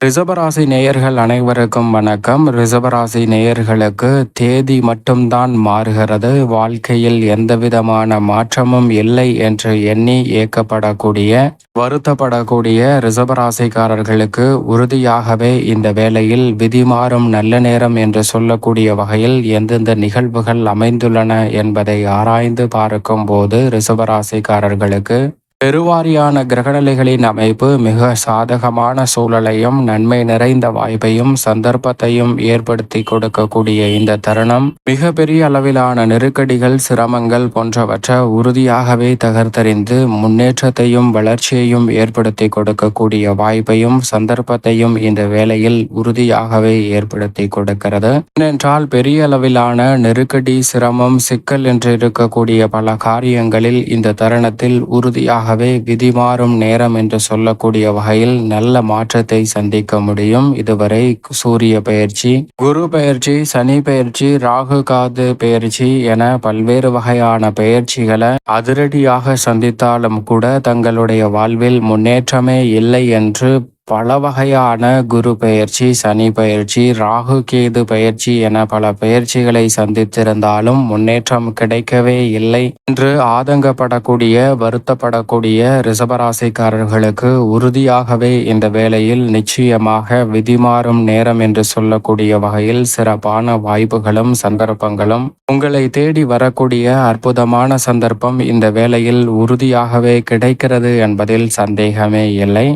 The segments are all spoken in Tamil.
ரிசபராசி நேயர்கள் அனைவருக்கும் வணக்கம். ரிசபராசி நேயர்களுக்கு தேதி மட்டும்தான் மாறுகிறது. வாழ்க்கையில் எந்தவிதமான மாற்றமும் இல்லை என்று எண்ணி ஏக்கப்படக்கூடிய வருத்தப்படக்கூடிய ரிசபராசிக்காரர்களுக்கு உறுதியாகவே இந்த வேளையில் விதி மாறும் நல்ல நேரம் என்று சொல்லக்கூடிய வகையில் எந்தெந்த நிகழ்வுகள் அமைந்துள்ளன என்பதை ஆராய்ந்து பார்க்கும் போது ரிசபராசிக்காரர்களுக்கு பெருவாரியான கிரகநிலைகளின் அமைப்பு மிக சாதகமான சூழலையும் நன்மை நிறைந்த வாய்ப்பையும் சந்தர்ப்பத்தையும் ஏற்படுத்தி கொடுக்கக்கூடிய இந்த தருணம் மிக பெரிய அளவிலான நெருக்கடிகள் சிரமங்கள் போன்றவற்றை உறுதியாகவே தகர்த்தறிந்து முன்னேற்றத்தையும் வளர்ச்சியையும் ஏற்படுத்தி கொடுக்கக்கூடிய வாய்ப்பையும் சந்தர்ப்பத்தையும் இந்த வேளையில் உறுதியாகவே ஏற்படுத்தி கொடுக்கிறது. ஏனென்றால் பெரிய அளவிலான நெருக்கடி சிரமம் சிக்கல் என்று இருக்கக்கூடிய பல காரியங்களில் இந்த தருணத்தில் உறுதியாக ஆகவே விதி மாறும் நேரம் என்று சொல்லக்கூடிய வகையில் நல்ல மாற்றத்தை சந்திக்க முடியும். இதுவரை சூரிய பயிற்சி குரு பயிற்சி சனி பயிற்சி ராகு காது பயிற்சி என பல்வேறு வகையான பயிற்சிகளை அதிரடியாக சந்தித்தாலும் கூட தங்களுடைய வாழ்வில் முன்னேற்றமே இல்லை என்று பல வகையான குரு பயிற்சி சனி பயிற்சி ராகு கேது பயிற்சி என பல பயிற்சிகளை சந்தித்திருந்தாலும் முன்னேற்றம் கிடைக்கவே இல்லை. என்று ஆதங்கப்படக்கூடிய வருத்தப்படக்கூடிய ரிசபராசிக்காரர்களுக்கு உறுதியாகவே இந்த வேளையில் நிச்சயமாக விதிமாறும் நேரம் என்று சொல்லக்கூடிய வகையில் சிறப்பான வாய்ப்புகளும் சந்தர்ப்பங்களும். உங்களை தேடி வரக்கூடிய அற்புதமான சந்தர்ப்பம் இந்த வேளையில் உறுதியாகவே கிடைக்கிறது என்பதில் சந்தேகமே இல்லை.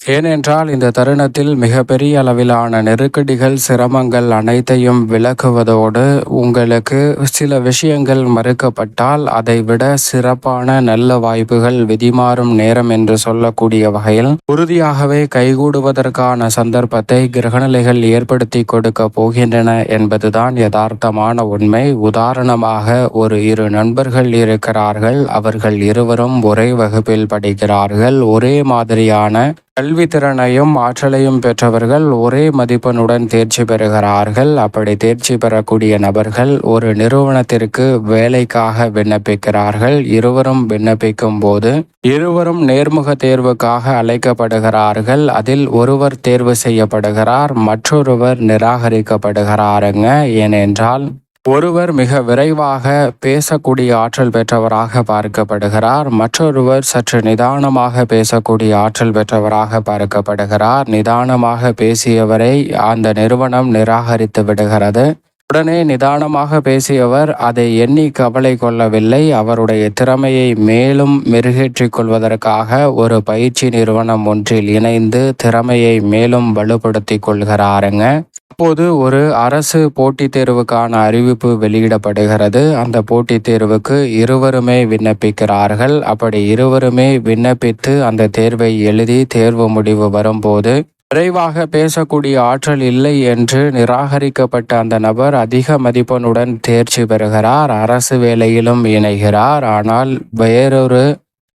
ஏனென்றால் இந்த தருணத்தில் மிகப்பெரிய அளவிலான நெருக்கடிகள் சிரமங்கள் அனைத்தையும் விளக்குவதோடு உங்களுக்கு சில விஷயங்கள் மறுக்கப்பட்டால் அதை விட சிறப்பான நல்ல வாய்ப்புகள் விதிமாறும் நேரம் என்று சொல்லக்கூடிய வகையில் உறுதியாகவே கைகூடுவதற்கான சந்தர்ப்பத்தை கிரகநிலைகள் ஏற்படுத்தி கொடுக்க போகின்றன என்பதுதான் யதார்த்தமான உண்மை. உதாரணமாக ஒரு இரு நண்பர்கள் இருக்கிறார்கள் அவர்கள் இருவரும் ஒரே வகுப்பில் படிக்கிறார்கள் ஒரே மாதிரியான கல்வி திறனையும் ஆற்றலையும் பெற்றவர்கள் ஒரே மதிப்பெண்ணுடன் தேர்ச்சி பெறுகிறார்கள். அப்படி தேர்ச்சி பெறக்கூடிய நபர்கள் ஒரு நிறுவனத்திற்கு வேலைக்காக விண்ணப்பிக்கிறார்கள். இருவரும் விண்ணப்பிக்கும் போது இருவரும் நேர்முக தேர்வுக்காக அழைக்கப்படுகிறார்கள். அதில் ஒருவர் தேர்வு செய்யப்படுகிறார் மற்றொருவர் நிராகரிக்கப்படுகிறாருங்க. ஏனென்றால் ஒருவர் மிக விரைவாக பேசக்கூடிய ஆற்றல் பெற்றவராக பார்க்கப்படுகிறார். மற்றொருவர் சற்று நிதானமாக பேசக்கூடிய ஆற்றல் பெற்றவராக பார்க்கப்படுகிறார். நிதானமாக பேசியவரை அந்த நிறுவனம் நிராகரித்து விடுகிறது. உடனே நிதானமாக பேசியவர் அதை எண்ணி கவலை கொள்ளவில்லை. அவருடைய திறமையை மேலும் மெருகேற்றிக் கொள்வதற்காக ஒரு பயிற்சி நிறுவனம் ஒன்றில் இணைந்து திறமையை மேலும் வலுப்படுத்திக் கொள்கிறாருங்க. அப்போது ஒரு அரசு போட்டித் தேர்வுக்கான அறிவிப்பு வெளியிடப்படுகிறது. அந்த போட்டித் தேர்வுக்கு இருவருமே விண்ணப்பிக்கிறார்கள். அப்படி இருவருமே விண்ணப்பித்து அந்த தேர்வை எழுதி தேர்வு முடிவு வரும்போது விரைவாக பேசக்கூடிய ஆற்றல் இல்லை என்று நிராகரிக்கப்பட்ட அந்த நபர் அதிக மதிப்பெண்ணுடன் தேர்ச்சி பெறுகிறார். அரசு வேலையிலும் இணைகிறார். ஆனால் வேறொரு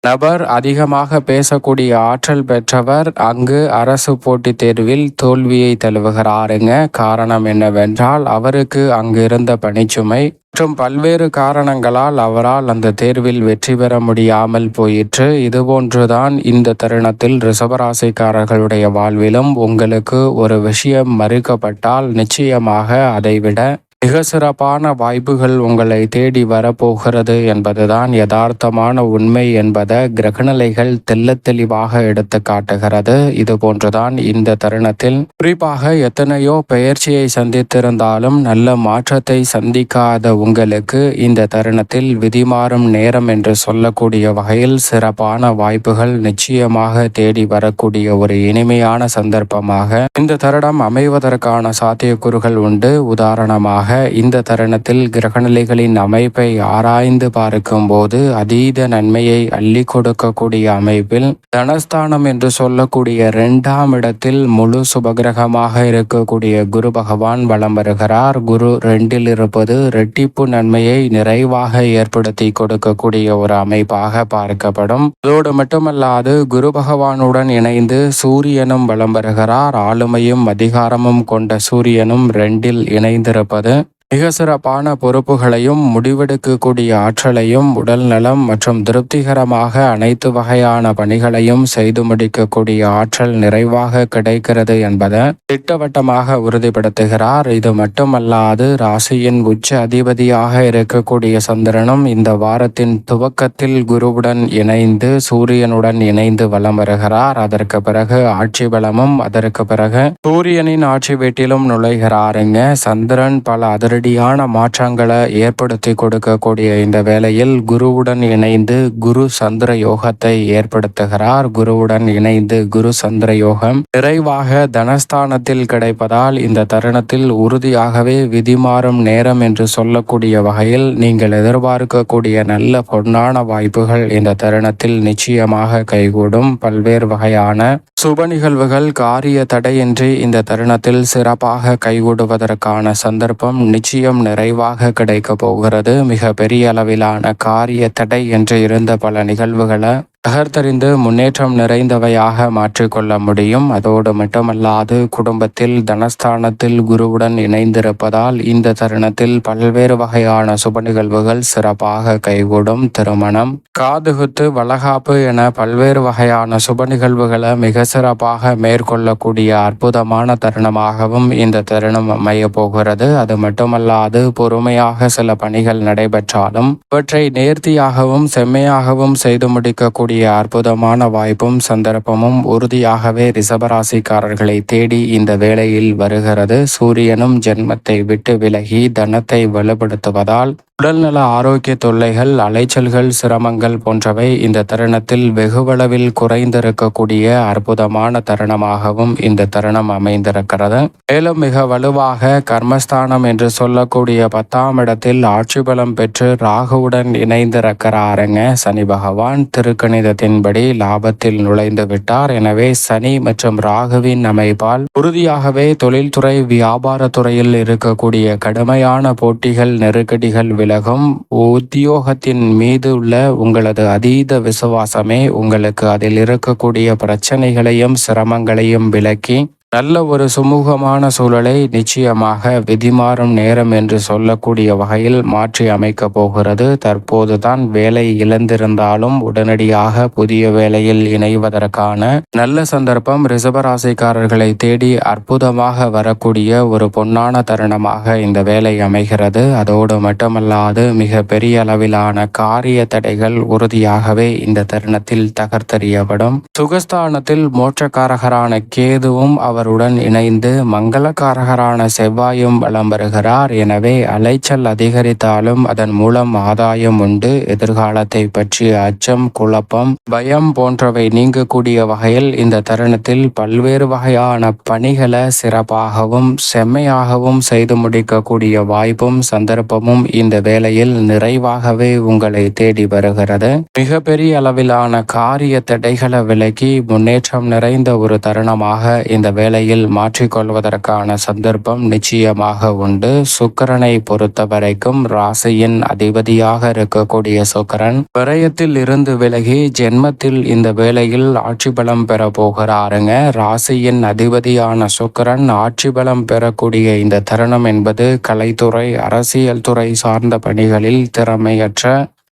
நபர் அதிகமாக பேசக்கூடிய ஆற்றல் பெற்றவர் அங்கு அரசு போட்டித் தேர்வில் தோல்வியை தழுவுகிறாருங்க. காரணம் என்னவென்றால் அவருக்கு அங்கு இருந்த பணிச்சுமை மற்றும் பல்வேறு காரணங்களால் அவரால் அந்த தேர்வில் வெற்றி பெற முடியாமல் போயிற்று. இதுபோன்றுதான் இந்த தருணத்தில் ரிசபராசிக்காரர்களுடைய வாழ்விலும் உங்களுக்கு ஒரு விஷயம் மறுக்கப்பட்டால் நிச்சயமாக அதைவிட மிக சிறப்பான வாய்ப்புகள் உங்களை தேடி வரப்போகிறது என்பதுதான் யதார்த்தமான உண்மை என்பதை கிரகநிலைகள் தெல்ல தெளிவாக எடுத்து காட்டுகிறது. இது போன்றுதான் இந்த தருணத்தில் குறிப்பாக எத்தனையோ பெயர்ச்சியை சந்தித்திருந்தாலும் நல்ல மாற்றத்தை சந்திக்காத உங்களுக்கு இந்த தருணத்தில் விதிமாறும் நேரம் என்று சொல்லக்கூடிய வகையில் சிறப்பான வாய்ப்புகள் நிச்சயமாக தேடி வரக்கூடிய ஒரு இனிமையான சந்தர்ப்பமாக இந்த தருணம் அமைவதற்கான சாத்தியக்கூறுகள் உண்டு. உதாரணமாக இந்த தருணத்தில் கிரகநிலைகளின் அமைப்பை ஆராய்ந்து பார்க்கும் போது அதீத நன்மையை அள்ளி கொடுக்கக்கூடிய அமைப்பில் தனஸ்தானம் என்று சொல்லக்கூடிய இரண்டாம் இடத்தில் முழு சுபகிரகமாக இருக்கக்கூடிய குரு பகவான் வலம் வருகிறார். குரு ரெண்டில் இருப்பது ரெட்டிப்பு நன்மையை நிறைவாக ஏற்படுத்தி கொடுக்கக்கூடிய ஒரு அமைப்பாக பார்க்கப்படும். அதோடு மட்டுமல்லாது குரு பகவானுடன் இணைந்து சூரியனும் வலம் வருகிறார். ஆளுமையும் அதிகாரமும் கொண்ட சூரியனும் ரெண்டில் இணைந்திருப்பது மிக சிறப்பான பொறுப்புகளையும் முடிவெடுக்கக்கூடிய ஆற்றலையும் உடல் நலம் மற்றும் திருப்திகரமாக அனைத்து வகையான பணிகளையும் செய்து முடிக்கக்கூடிய ஆற்றல் நிறைவாக கிடைக்கிறது என்பதை திட்டவட்டமாக உறுதிப்படுத்துகிறார். இது மட்டுமல்லாது ராசியின் உச்ச அதிபதியாக இருக்கக்கூடிய சந்திரனும் இந்த வாரத்தின் துவக்கத்தில் குருவுடன் இணைந்து சூரியனுடன் இணைந்து வலம் வருகிறார். அதற்கு பிறகு ஆட்சி பலமும் அதற்கு பிறகு சூரியனின் ஆட்சி வீட்டிலும் நுழைகிறாருங்க. சந்திரன் பல அதிரடியான மாற்றங்களை ஏற்படுத்தி கொடுக்கக்கூடிய இந்த வேளையில் குருவுடன் இணைந்து குரு சந்திர யோகத்தை ஏற்படுத்துகிறார். குருவுடன் இணைந்து குரு சந்திர யோகம் நிறைவாக தனஸ்தானத்தில் கிடைப்பதால் இந்த தருணத்தில் உறுதியாகவே விதிமாறும் நேரம் என்று சொல்லக்கூடிய வகையில் நீங்கள் எதிர்பார்க்கக்கூடிய நல்ல பொன்னான வாய்ப்புகள் இந்த தருணத்தில் நிச்சயமாக கைகூடும். பல்வேறு வகையான சுப நிகழ்வுகள் காரிய தடையின்றி இந்த தருணத்தில் சிறப்பாக கைகூடுவதற்கான சந்தர்ப்பம் நிச்சயம் நிறைவாக கிடைக்க போகிறது. மிக பெரிய அளவிலான காரிய தடை என்று இருந்த பல நிகழ்வுகளை தகர்த்தறிந்து முன்னேற்றம் நிறைந்தவையாக மாற்றிக்கொள்ள முடியும். அதோடு மட்டுமல்லாது குடும்பத்தில் தனஸ்தானத்தில் குருவுடன் இணைந்திருப்பதால் இந்த தருணத்தில் பல்வேறு வகையான சுப நிகழ்வுகள் சிறப்பாக கைகூடும் திருமணம். காதுகுத்து வளகாப்பு என பல்வேறு வகையான சுப நிகழ்வுகளை மிக சிறப்பாக மேற்கொள்ளக்கூடிய அற்புதமான தருணமாகவும் இந்த தருணம் அமைய போகிறது. அது மட்டுமல்லாது பொறுமையாக சில பணிகள் நடைபெற்றாலும் இவற்றை நேர்த்தியாகவும் செம்மையாகவும் செய்து முடிக்கக்கூடிய கூடிய அற்புதமான வாய்ப்பும் சந்தர்ப்பமும் உறுதியாகவே ரிசபராசிக்காரர்களை தேடி இந்த வேளையில் வருகிறது. சூரியனும் ஜென்மத்தை விட்டு விலகி தனத்தை வலுப்படுத்துவதால் உடல்நல ஆரோக்கிய தொல்லைகள் அலைச்சல்கள் சிரமங்கள் போன்றவை இந்த தருணத்தில் வெகுவளவில் குறைந்திருக்கக்கூடிய அற்புதமான தருணமாகவும் இந்த தருணம் அமைந்திருக்கிறது. மேலும் மிக வலுவாக கர்மஸ்தானம் என்று சொல்லக்கூடிய பத்தாம் இடத்தில் ஆட்சி பலம் பெற்று ராகுவுடன் இணைந்திருக்கிறாருங்க சனி பகவான். திருக்கணிதத்தின்படி லாபத்தில் நுழைந்து விட்டார். எனவே சனி மற்றும் ராகுவின் அமைப்பால் உறுதியாகவே தொழில்துறை வியாபாரத்துறையில் இருக்கக்கூடிய கடுமையான போட்டிகள் நெருக்கடிகள் விலகும் உத்தியோகத்தின் மீது உள்ள உங்களது அதீத விசுவாசமே உங்களுக்கு அதில் இருக்கக்கூடிய பிரச்சனைகளையும் சிரமங்களையும் விலக்கி நல்ல ஒரு சுமூகமான சூழலை நிச்சயமாக விதிமாறும் நேரம் என்று சொல்லக்கூடிய வகையில் மாற்றி அமைக்க போகிறது. தற்போதுதான் வேலை இழந்திருந்தாலும் உடனடியாக புதிய வேலையில் இணைவதற்கான நல்ல சந்தர்ப்பம் ரிசபராசிக்காரர்களை தேடி அற்புதமாக வரக்கூடிய ஒரு பொன்னான தருணமாக இந்த வேலை அமைகிறது. அதோடு மட்டுமல்லாது மிக பெரிய அளவிலான காரிய தடைகள் உறுதியாகவே இந்த தருணத்தில் தகர்த்தறியப்படும். சுகஸ்தானத்தில் மோட்சக்காரகரான கேதுவும் அவர் அவருடன் இணைந்து மங்களகாரகரான செவ்வாயும் வலம் வருகிறார் எனவே அலைச்சல் அதிகரித்தாலும் அதன் மூலம் ஆதாயம் உண்டு. எதிர்காலத்தை பற்றிய அச்சம் குழப்பம் பயம் போன்றவை நீங்கக்கூடிய வகையில் இந்த தருணத்தில் பல்வேறு வகையான பணிகளை சிறப்பாகவும் செம்மையாகவும் செய்து முடிக்கக்கூடிய வாய்ப்பும் சந்தர்ப்பமும் இந்த வேளையில் நிறைவாகவே உங்களை தேடி வருகிறது. மிகப்பெரிய அளவிலான காரிய தடைகளை விலக்கி முன்னேற்றம் நிறைந்த ஒரு தருணமாக இந்த வேலை வேலையில் மாற்றிக்கொள்வதற்கான சந்தர்ப்பம் நிச்சயமாக உண்டு. சுக்கரனை பொறுத்த வரைக்கும் ராசியின் அதிபதியாக இருக்கக்கூடிய சுக்கரன் விரயத்தில் இருந்து விலகி ஜென்மத்தில் இந்த வேளையில் ஆட்சி பலம் பெற போகிறாருங்க. ராசியின் அதிபதியான சுக்கரன் ஆட்சி பலம் பெறக்கூடிய இந்த தருணம் என்பது கலைத்துறை அரசியல் துறை சார்ந்த பணிகளில் திறமையற்ற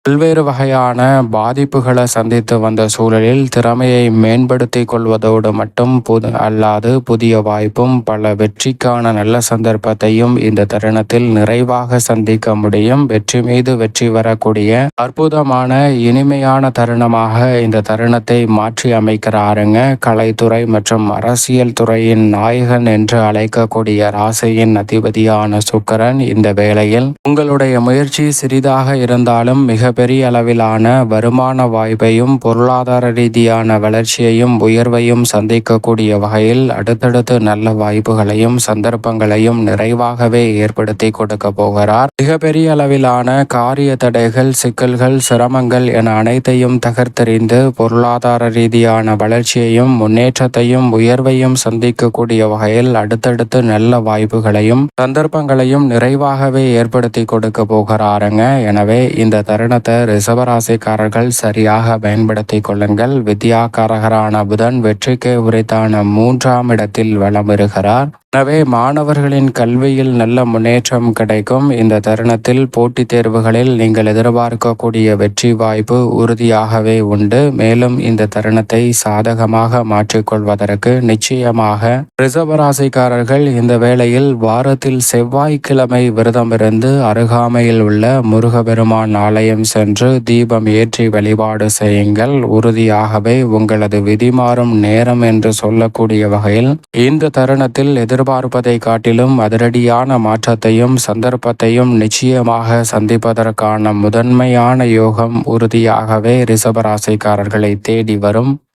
பல்வேறு வகையான பாதிப்புகளை சந்தித்து வந்த சூழலில் திறமையை மேம்படுத்தி கொள்வதோடு மட்டும் புது அல்லாது புதிய வாய்ப்பும் பல வெற்றிக்கான நல்ல சந்தர்ப்பத்தையும் இந்த தருணத்தில் நிறைவாக சந்திக்க முடியும். வெற்றி மீது வெற்றி வரக்கூடிய அற்புதமான இனிமையான தருணமாக இந்த தருணத்தை மாற்றி அமைக்கிறாருங்க. கலைத்துறை மற்றும் அரசியல் துறையின் நாயகன் என்று அழைக்கக்கூடிய ராசியின் அதிபதியான சுக்கரன் இந்த வேளையில் உங்களுடைய முயற்சி சிறிதாக இருந்தாலும் மிக பெரிய அளவிலான வருமான வாய்ப்பையும் பொருளாதார ரீதியான வளர்ச்சியையும் உயர்வையும் சந்திக்கக்கூடிய வகையில் அடுத்தடுத்து நல்ல வாய்ப்புகளையும் சந்தர்ப்பங்களையும் நிறைவாகவே ஏற்படுத்தி கொடுக்க போகிறார். மிகப்பெரிய அளவிலான காரிய தடைகள் சிக்கல்கள் சிரமங்கள் என அனைத்தையும் தகர்த்தெறிந்து பொருளாதார ரீதியான வளர்ச்சியையும் முன்னேற்றத்தையும் உயர்வையும் சந்திக்கக்கூடிய வகையில் அடுத்தடுத்து நல்ல வாய்ப்புகளையும் சந்தர்ப்பங்களையும் நிறைவாகவே ஏற்படுத்தி கொடுக்க போகிறாருங்க. எனவே இந்த தருணத்தை நேரத்தை ரிசவராசிக்காரர்கள் சரியாக பயன்படுத்திக் கொள்ளுங்கள். வித்யாகாரகரான புதன் வெற்றிக்கு உரித்தான மூன்றாம் இடத்தில் வளம் வருகிறார் எனவே மாணவர்களின் கல்வியில் நல்ல முன்னேற்றம் கிடைக்கும். இந்த தருணத்தில் போட்டித் தேர்வுகளில் நீங்கள் எதிர்பார்க்கக்கூடிய வெற்றி வாய்ப்பு உறுதியாகவே உண்டு. மேலும் இந்த தருணத்தை சாதகமாக மாற்றிக்கொள்வதற்கு நிச்சயமாக ரிசவராசிக்காரர்கள் இந்த வேளையில் வாரத்தில் செவ்வாய்க்கிழமை விரதமிருந்து அருகாமையில் உள்ள முருகபெருமான் ஆலயம் சென்று தீபம் ஏற்றி வழிபாடு செய்யுங்கள். உறுதியாகவே உங்களது விதிமாறும் நேரம் என்று சொல்லக்கூடிய வகையில் இந்த தருணத்தில் எதிர்பார்ப்பதை காட்டிலும் அதிரடியான மாற்றத்தையும் சந்தர்ப்பத்தையும் நிச்சயமாக சந்திப்பதற்கான முதன்மையான யோகம் உறுதியாகவே ரிஷபராசிக்காரர்களை தேடி வரும்.